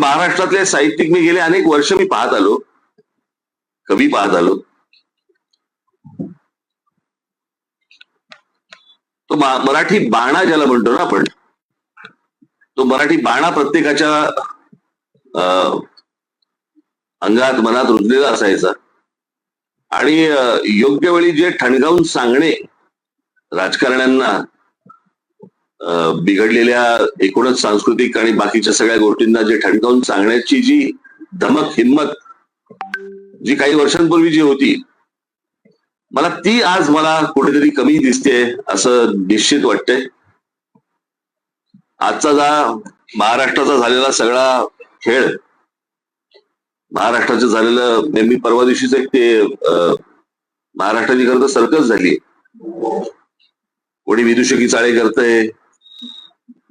महाराष्ट्रातले साहित्यिक मी गेले अनेक वर्ष मी पाहत आलो. कवी पाहत आलो. तो मराठी बाणा ज्याला म्हणतो ना आपण तो मराठी बाणा प्रत्येकाच्या अं, अंगात मनात रुजलेला असायचा. आणि योग्य वेळी जे ठणगावून सांगणे राजकारण्यांना बिघडलेल्या एकूणच सांस्कृतिक आणि बाकीच्या सगळ्या गोष्टींना जे ठणकावून सांगण्याची जी धमक हिंमत जी काही वर्षांपूर्वी जी होती मला ती आज मला कुठेतरी कमी दिसते असं निश्चित वाटतंय. आजचा जा महाराष्ट्राचा झालेला सगळा खेळ महाराष्ट्राचं झालेलं नेहमी परवा दिवशीच एक ते महाराष्ट्राची खरं तर सर्कस झाली. कोणी विदूषकी चाळे करतय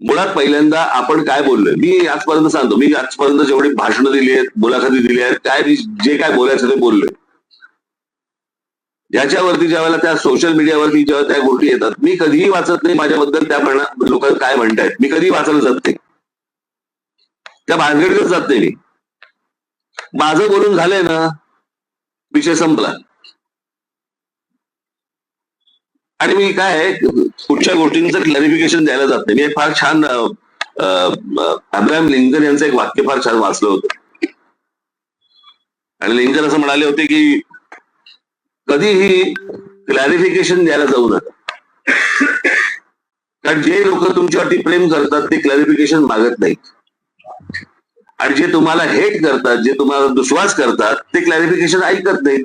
मुळात पहिल्यांदा आपण काय बोललोय? मी आजपर्यंत सांगतो मी आजपर्यंत जेवढी भाषणं दिली आहेत मुलाखती दिली आहेत काय जे काय बोलायचं ते बोललोय. याच्यावरती ज्या वेळेला त्या सोशल मीडियावरती जेव्हा त्या गोष्टी येतात मी कधीही वाचत नाही माझ्याबद्दल त्या लोक काय म्हणतायत मी कधीही वाचायला जात नाही. त्या भानगडीतच जात नाही मी. माझं बोलून झालंय ना विषय संपला. आणि मी काय आहे, कुठच्या गोष्टींचं क्लॅरिफिकेशन द्यायला जात नाही. मी फार छान अब्राहम लिंकन यांचं एक वाक्य फार छान वाचलं होतं. आणि लिंकन असं म्हणाले होते की कधीही क्लॅरिफिकेशन द्यायला जाऊ नका. कारण जे लोक तुमच्यावरती प्रेम करतात ते क्लॅरिफिकेशन मागत नाहीत. आणि जे तुम्हाला हेट करतात जे तुम्हाला दुश्वास करतात ते क्लॅरिफिकेशन ऐकत नाहीत.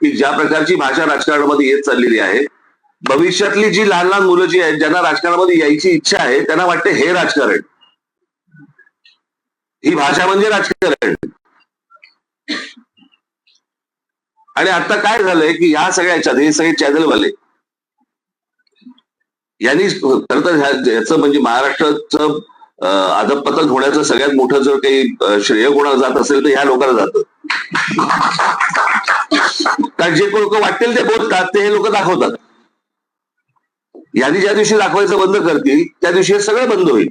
की ज्या प्रकारची भाषा राजकारणामध्ये येत चाललेली आहे भविष्यातली जी लहान लहान मुलं जी आहेत ज्यांना राजकारणामध्ये यायची इच्छा आहे त्यांना वाटते हे राजकारण ही भाषा म्हणजे राजकारण आणि आता काय झालंय की या सगळ्या ह्याच्यात हे सगळे चॅनलवाले यांनी खर तर ह्या- याचं म्हणजे महाराष्ट्राचं अं, अधपतन होण्याचं सगळ्यात मोठं जर काही श्रेय कोणाला जात असेल तर ह्या लोकांना जातं. कारण जे लोक वाटतील ते बोलतात ते हे लोक दाखवतात. यांनी ज्या दिवशी दाखवायचं बंद करतील त्या दिवशी हे सगळं बंद होईल.